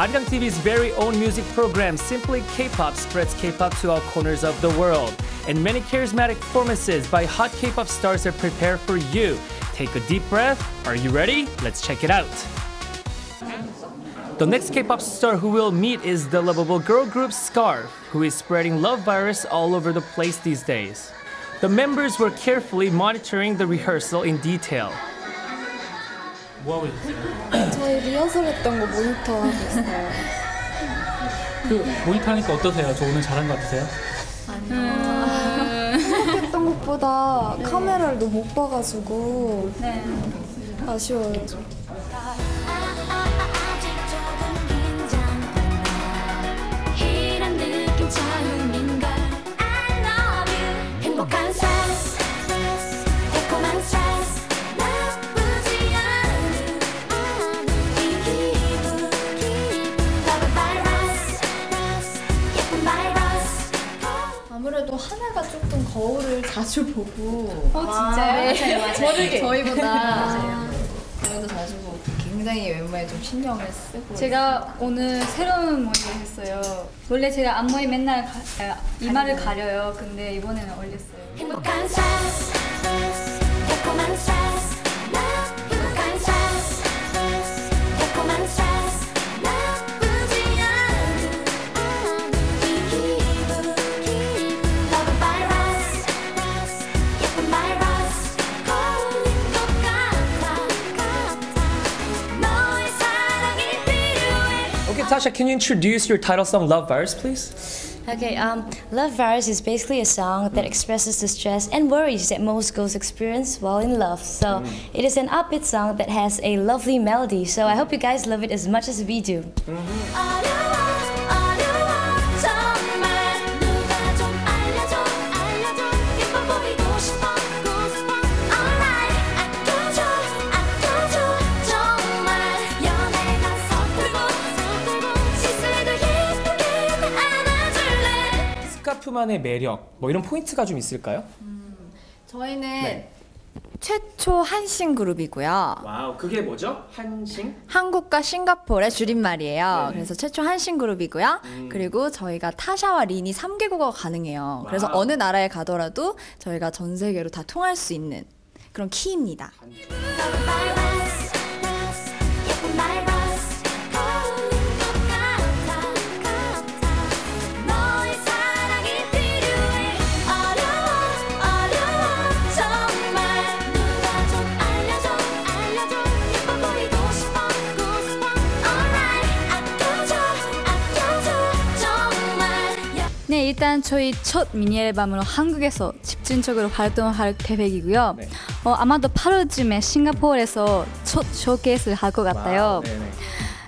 Arirang TV's very own music program, Simply K-pop, spreads K-pop to all corners of the world. And many charismatic performances by hot K-pop stars are prepared for you. Take a deep breath. Are you ready? Let's check it out. The next K-pop star who we'll meet is the lovable girl group Scarf, who is spreading love virus all over the place these days. The members were carefully monitoring the rehearsal in detail. 뭐 하고 있어요? 저희 리허설 했던 거 모니터 하고 있어요. 그 모니터 하니까 어떠세요? 저 오늘 잘한 것 같으세요? 했던 것보다 카메라를 너무 못 봐가지고 아쉬워요 아무래도 하나가 조금 거울을 자주 보고 어 진짜요? 네. 맞아요, 맞아요. 저를 저희보다 저희도 자주 보고 굉장히 외모에 좀 신경을 쓰고 제가 오늘 새로운 머리를 했어요. 원래 제가 앞머리 맨날 가, 아, 이마를 가려요. 근데 이번에는 올렸어요. Natasha, can you introduce your title song Love Virus, please? Okay, um, Love Virus is basically a song that expresses the stress and worries that most girls experience while in love. So mm. it is an upbeat song that has a lovely melody. So I hope you guys love it as much as we do. Mm -hmm. 스카프만의 매력, 뭐 이런 포인트가 좀 있을까요? 저희는 네. 최초 한신 그룹이고요. 와우, 그게 뭐죠? 한싱? 한국과 싱가포르의 줄임말이에요. 네네. 음. 그래서 최초 한신 그룹이고요. 그리고 저희가 타샤와 린이 3개국어가 가능해요. 그래서 와우. 어느 나라에 가더라도 저희가 전 세계로 다 통할 수 있는 그런 키입니다. Love 네, 일단 저희 첫 미니 앨범으로 한국에서 집중적으로 활동할 계획이고요. 네. 어, 아마도 8월쯤에 싱가포르에서 첫 쇼케이스를 할 것 같아요. 네네.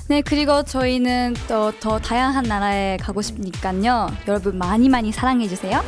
네, 그리고 저희는 또 더 다양한 나라에 가고 싶으니까요. 여러분 많이 많이 사랑해 주세요.